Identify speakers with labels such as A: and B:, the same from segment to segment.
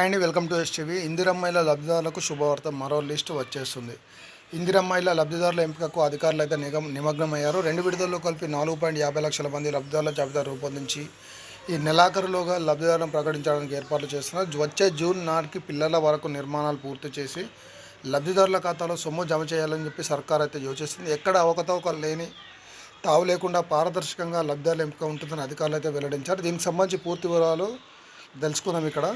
A: And welcome to STV. ఇందిరమ్మాయిల లబ్ధిదారులకు శుభవార్త. మరో లిస్టు వచ్చేస్తుంది. ఇందిరమ్మాయిల లబ్ధిదారుల ఎంపికకు అధికారులు అయితే నిగమ నిమగ్నమయ్యారు. రెండు విడుదలలో కలిపి నాలుగు పాయింట్ యాభై లక్షల మంది లబ్ధిదారుల జాబితా రూపొందించి ఈ నెలాఖరులోగా లబ్ధిదారులను ప్రకటించడానికి ఏర్పాట్లు చేస్తున్నారు. వచ్చే జూన్ నాటికి పిల్లల వరకు నిర్మాణాలు పూర్తి చేసి లబ్ధిదారుల ఖాతాలో సొమ్ము జమ చేయాలని చెప్పి సర్కార్ అయితే యోచిస్తుంది. ఎక్కడ అవకతవకలు లేని తావు లేకుండా పారదర్శకంగా లబ్ధిదారుల ఎంపిక ఉంటుందని అధికారులు అయితే వెల్లడించారు. దీనికి సంబంధించి పూర్తి వివరాలు తెలుసుకుందాం ఇక్కడ.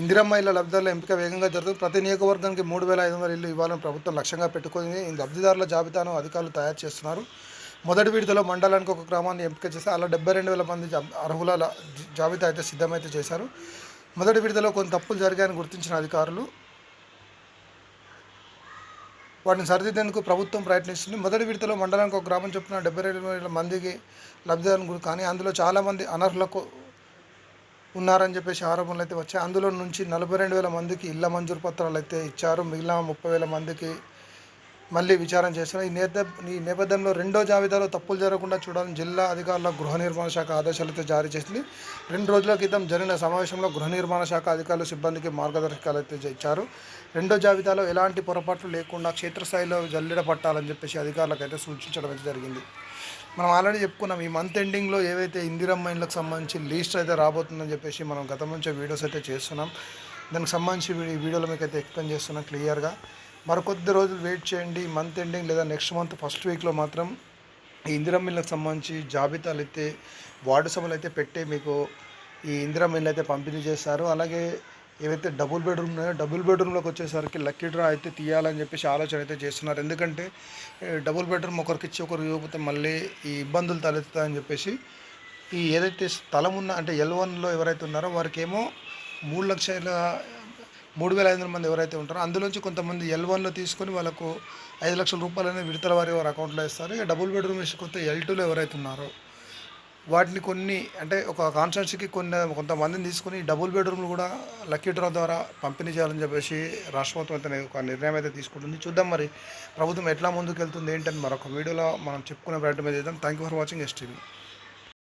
A: ఇందిరమ్మ ఇళ్ళ లబ్ధిదారుల ఎంపిక వేగంగా జరుగుతుంది ప్రతి నియోజకవర్గానికి మూడు వేల ఐదు వందల ఇల్లు ఇవ్వాలని ప్రభుత్వం లక్ష్యంగా పెట్టుకుంది. ఈ లబ్ధిదారుల జాబితాను అధికారులు తయారు చేస్తున్నారు. మొదటి విడతలో మండలానికి ఒక గ్రామాన్ని ఎంపిక చేస్తే అలా డెబ్బై రెండు వేల మంది అర్హుల జాబితా అయితే సిద్ధమైతే చేశారు. మొదటి విడతలో కొన్ని తప్పులు జరిగాయని గుర్తించిన అధికారులు వాటిని సరిదిద్దేందుకు ప్రభుత్వం ప్రయత్నిస్తుంది. మొదటి విడతలో మండలానికి ఒక గ్రామం చొప్పున డెబ్బై రెండు వేల మందికి లబ్ధిదారులు కానీ అందులో చాలామంది అనర్హులకు ఉన్నారని చెప్పేసి ఆరోపణలు అయితే వచ్చాయి. అందులో నుంచి నలభై రెండు వేల మందికి ఇళ్ళ మంజూరు పత్రాలు అయితే ఇచ్చారు. మిగిలిన ముప్పై వేల మందికి మళ్ళీ విచారణ చేస్తున్నారు ఈ నేత ఈ నేపథ్యంలో రెండో జాబితాలో తప్పులు జరగకుండా చూడాలని జిల్లా అధికారుల గృహ నిర్మాణ శాఖ ఆదేశాలతో జారీ చేసింది. రెండు రోజుల క్రితం జరిగిన సమావేశంలో గృహ నిర్మాణ శాఖ అధికారులు సిబ్బందికి మార్గదర్శకాలు అయితే ఇచ్చారు. రెండో జాబితాలో ఎలాంటి పొరపాట్లు లేకుండా క్షేత్రస్థాయిలో జల్లెడ పట్టాలని చెప్పేసి అధికారులకు అయితే సూచించడం అయితే జరిగింది. మనం ఆల్రెడీ చెప్పుకున్నాం ఈ మంత్ ఎండింగ్లో ఏవైతే ఇందిరమ్మ మైన్లకు సంబంధించి లీస్ట్ అయితే రాబోతుందని చెప్పేసి మనం గతం నుంచే వీడియోస్ అయితే చేస్తున్నాం. దానికి సంబంధించి ఈ వీడియోలో మీకు అయితే ఎక్స్ప్లెయిన్ చేస్తున్నాం క్లియర్గా. మరికొద్ది రోజులు వెయిట్ చేయండి. మంత్ ఎండింగ్ లేదా నెక్స్ట్ మంత్ ఫస్ట్ వీక్లో మాత్రం ఈ ఇందిరమ్మ ఇళ్ళకి సంబంధించి జాబితాలు అయితే వార్డు సభలు అయితే పెట్టి మీకు ఈ ఇందిరమ్మ అయితే పంపిణీ చేస్తారు అలాగే ఏవైతే డబుల్ బెడ్రూమ్ ఉన్నాయో డబుల్ బెడ్రూమ్లోకి వచ్చేసరికి లక్కీ డ్రా అయితే తీయాలని చెప్పేసి ఆలోచన అయితే చేస్తున్నారు. ఎందుకంటే డబుల్ బెడ్రూమ్ ఒకరికి ఇచ్చి ఒకరు ఇవ్వకపోతే మళ్ళీ ఈ ఇబ్బందులు తలెత్తుతాయని చెప్పేసి ఈ ఏదైతే స్థలం ఉన్న అంటే ఎల్ వన్లో ఎవరైతే ఉన్నారో వారికేమో మూడు లక్షల మూడు వేల ఐదు వందల మంది ఎవరైతే ఉంటారో అందులోంచి కొంతమంది ఎల్ వన్లో తీసుకొని వాళ్ళకు ఐదు లక్షల రూపాయలు అనేది విడతల వారి వారి అకౌంట్లో ఇస్తారు. ఇక డబుల్ బెడ్రూమ్ ఇచ్చి కొత్త ఎల్ టూలో ఎవరైతే ఉన్నారో వాటిని కొన్ని అంటే ఒక కాన్స్టిట్యూన్సీకి కొన్ని కొంతమందిని తీసుకుని డబుల్ బెడ్రూమ్లు కూడా లక్కీ డ్రా ద్వారా పంపిణీ చేయాలని చెప్పేసి రాష్ట్ర ప్రభుత్వం అయితే ఒక నిర్ణయం అయితే తీసుకుంటుంది. చూద్దాం మరి ప్రభుత్వం ఎట్లా ముందుకు వెళ్తుంది ఏంటని మరొక వీడియోలో మనం చెప్పుకునే ప్రయత్నం చేద్దాం. Thank you for watching STV